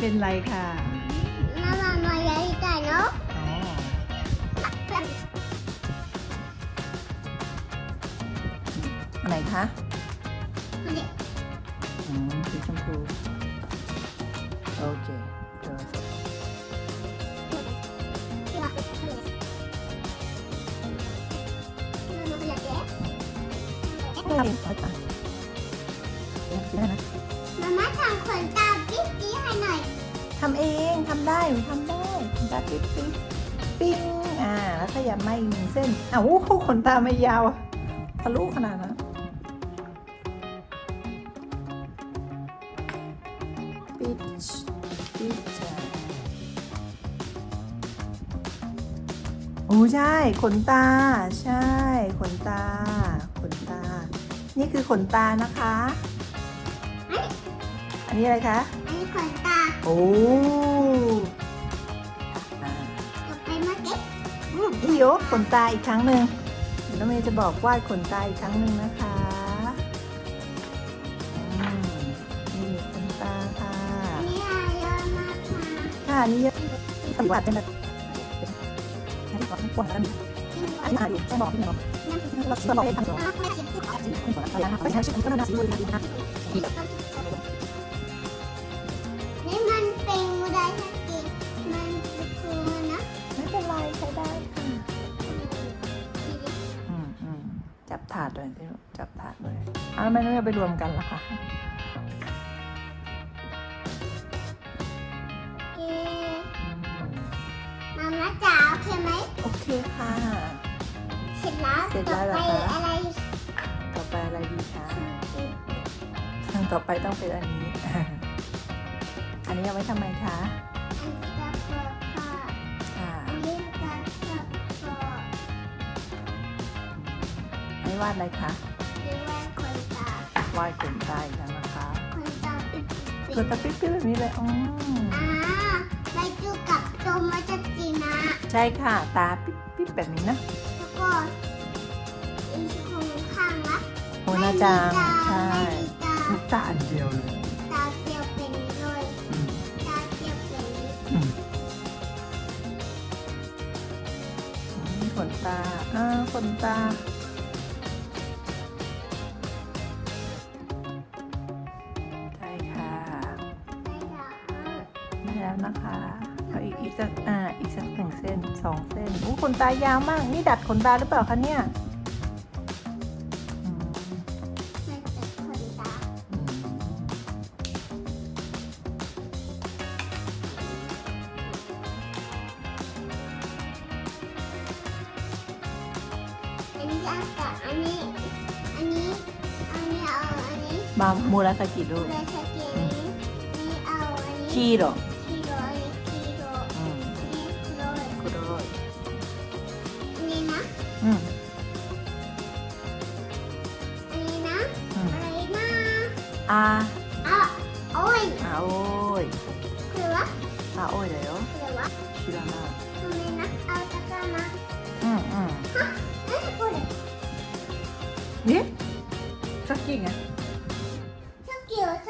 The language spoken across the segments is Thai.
เป็นไรค่ะมามามาใหญ่ใหญ่เนาะไหนคะอืมสีชมพู โอเคเจอทำขนตามาม่าทำขนตาปิ๊บปิ๊ให้หน่อย ทำเองทำได้หนูทำได้ตาปิ๊บปิ๊บปิ้งอ่าแล้วขยับมาอีกหนึ่งเส้นอ้าวโอ้ขนตาไม่ยาวทะลุขนาดนั้นปิดปิดจ้ะโอ้ใช่ ขนตา ใช่ ขนตา ขนตา นี่คือขนตานะคะ อันนี้อะไรคะ อันนี้ขนตาโอ้อ่าต่อไปมาเก็บอืมอีโยขนตาอีกครั้งหนึ่งเดี๋ยวน้องเมย์จะบอกวาดขนตาอีกครั้งหนึ่งนะคะอืมนี่ขนตาค่ะอันนี้อะไรมากมาค่ะอันนี่ทำวาดเป็นแบบอันนี้บอกให้ปวดแล้วนะอันนี้อ่านอยู่จะบอกพี่น้องเราจะบอกให้ทำต่อน้ำไม่จิบจิบไปใช้ชีวิตก็น่าจะดีนะ ถาดเลยอ้าวทำไมไม่เอาไปรวมกันล่ะคะเอ๊ะมาม่าจ๋าโอเคไหมโอเคค่ะ เสร็จแล้วเสร็จต่แล้อวเหรไปอคะ อะไรต่อไปอะไรดีคะทางต่อไปต้องเป็นอันนี้ อันนี้เอาไว้ทำไมคะอันนี้ก็เปิดค่ะค่ะอันนี้ก็เปิดค่ะอันนี้วาดอะไรคะ วาดขนตาอีกแล้วนะคะคนตาปิ๊บขนตาปิ๊บๆแบบนี้เลยอืมอ่าไปดูกับโตมาจัดจีนะใช่ค่ะ ตาปิ๊บๆแบบนี้นะแล้วก็อีกคนข้างละโอ้น่าจังใช่ไม่มีตาลูกตาอันเดียวเลยตาเดียวเป็นเลยอืมตาเดียวเป็นอืมอืมขนตา อ้าวขนตา แล้วนะคะเอาอีกอีกสักอ่าอีกสักหนึ่งเส้นสองเส้นอู้ขนตายาวมาก นี่ดัดขนตาหรือเปล่าคะเนี่ยอืมไม่เป็นคนตาอืมอันนี้ยากกว่าอันนี้อันนี้อันนี้เอาอันนี้มามูราสกิลูกเลยสเกนนี้นี่เอาอันนี้คีโร さ。うん。あ青い。青い。これは青いだよ。これは？知らない。ごめんな青うんは何これ？え？さっきね。さっきちっ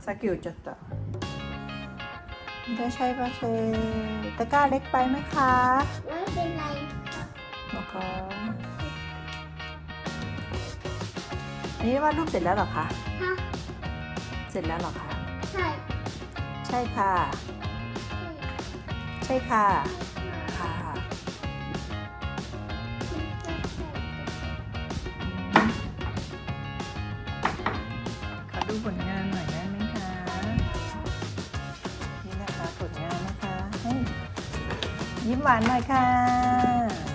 さっきちちゃった มิตาชัยปาเชตะกร้าเล็กไปไหมคะไม่เป็นไรบอกก่อนอันนี้ว่ารูปเสร็จแล้วหรอคะเสร็จแล้วหรอคะ ใช่ ใช่ค่ะ ใช่ค่ะ ยิ้มหวานหน่อยค่ะ